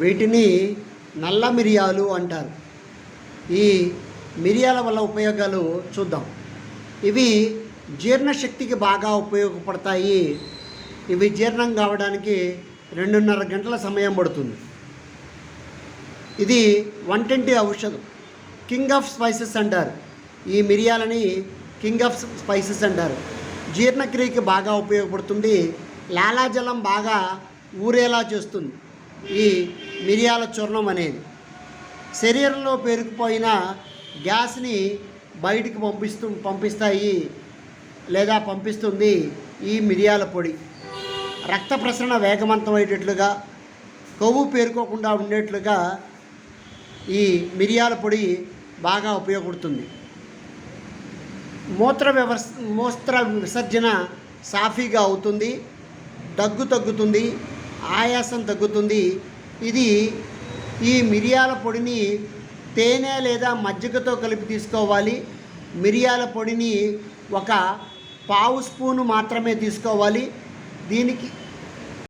వీటిని నల్ల మిరియాలు అంటారు. ఈ మిరియాల వల్ల ఉపయోగాలు చూద్దాం. ఇవి జీర్ణశక్తికి బాగా ఉపయోగపడతాయి. ఇవి జీర్ణం కావడానికి రెండున్నర గంటల సమయం పడుతుంది. ఇది వంటింటి ఔషధం. కింగ్ ఆఫ్ స్పైసెస్ అంటారు. ఈ మిరియాలని కింగ్ ఆఫ్ స్పైసెస్ అంటారు. జీర్ణక్రియకి బాగా ఉపయోగపడుతుంది. లాలాజలం బాగా ఊరేలా చేస్తుంది. ఈ మిరియాల చూర్ణం అనేది. శరీరంలో పేరుకుపోయిన గ్యాస్ని బయటికి పంపిస్తూ పంపిస్తాయి లేదా పంపిస్తుంది ఈ మిరియాల పొడి. రక్త ప్రసరణ వేగవంతమయ్యేటట్లుగా కొవ్వు పేరుకోకుండా ఉండేట్లుగా ఈ మిరియాల పొడి బాగా ఉపయోగపడుతుంది. మూత్ర వ్యవస్ మూత్ర విసర్జన సాఫీగా అవుతుంది దగ్గు తగ్గుతుంది ఆయాసం తగ్గుతుంది. ఇది ఈ మిరియాల పొడిని తేనె లేదా మజ్జిగతో కలిపి తీసుకోవాలి. మిరియాల పొడిని ఒక పావు స్పూను మాత్రమే తీసుకోవాలి. దీనికి